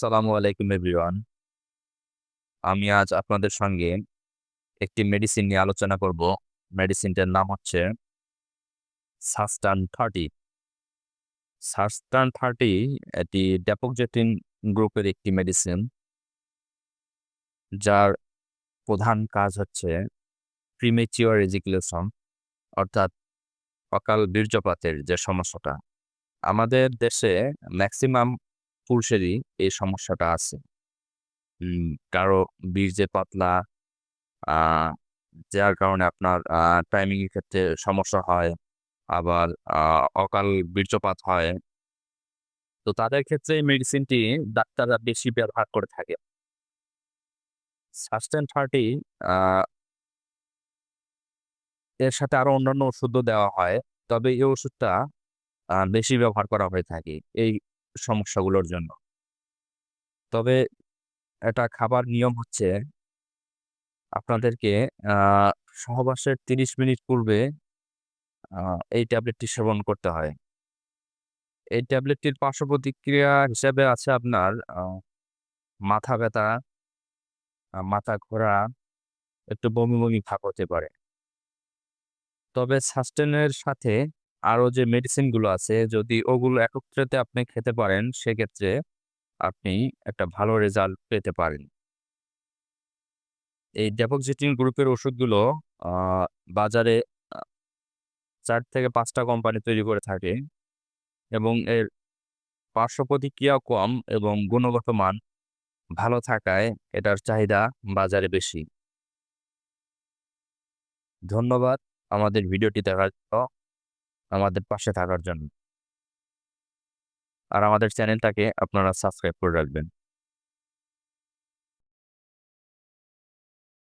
আসসালামু আলাইকুম এভরিওয়ান। আমি আজ আপনাদের সঙ্গে একটি মেডিসিন নিয়ে আলোচনা করব। মেডিসিনটার নাম হচ্ছে সাস্টান থার্টি সাস্টান থার্টি এটি ড্যাপোকজেটিন গ্রুপের একটি মেডিসিন যার প্রধান কাজ হচ্ছে প্রিমেচিওর এজিকুলেশন অর্থাৎ অকাল বীর্যপাতের যে সমস্যাটা। আমাদের দেশে ম্যাক্সিমাম পুরুষেরই এই সমস্যাটা আছে। কারও বীর্যে পাতলা যার কারণে আপনার টাইমিং এর ক্ষেত্রে সমস্যা হয়, আবার অকাল বীর্যপাত হয়। তো তাদের ক্ষেত্রে এই মেডিসিনটি ডাক্তাররা বেশি ব্যবহার করে থাকে। সাস্টেন থার্টি এর সাথে আরও অন্যান্য ওষুধও দেওয়া হয়, তবে এই ওষুধটা বেশি ব্যবহার করা হয়ে থাকে। এই সমস্যাগুলোর জন্য। তবে এটা খাবার নিয়ম হচ্ছে আপনাদেরকে সহবাসের তিরিশ মিনিট পূর্বে এই ট্যাবলেটটি সেবন করতে হয়। এই ট্যাবলেটটির পার্শ্ব প্রতিক্রিয়া হিসেবে আছে আপনার মাথা ব্যথা মাথা ঘোরা, একটু বমি বমি ভাব হতে পারে। তবে সাস্টেনের সাথে আরও যে মেডিসিনগুলো আছে, যদি ওগুলো একত্রিত আপনি খেতে পারেন, সেক্ষেত্রে আপনি একটা ভালো রেজাল্ট পেতে পারেন। এই ড্যাপোক্সিটিন গ্রুপের ওষুধগুলো বাজারে চার থেকে পাঁচটা কোম্পানি তৈরি করে থাকে এবং এর পার্শ্ব প্রতিক্রিয়া কম এবং গুণগত মান ভালো থাকায় এটার চাহিদা বাজারে বেশি। ধন্যবাদ আমাদের ভিডিওটি দেখার জন্য। আমাদের পাশে থাকার জন্য। আর আমাদের চ্যানেলটাকে আপনারা সাবস্ক্রাইব করে রাখবেন।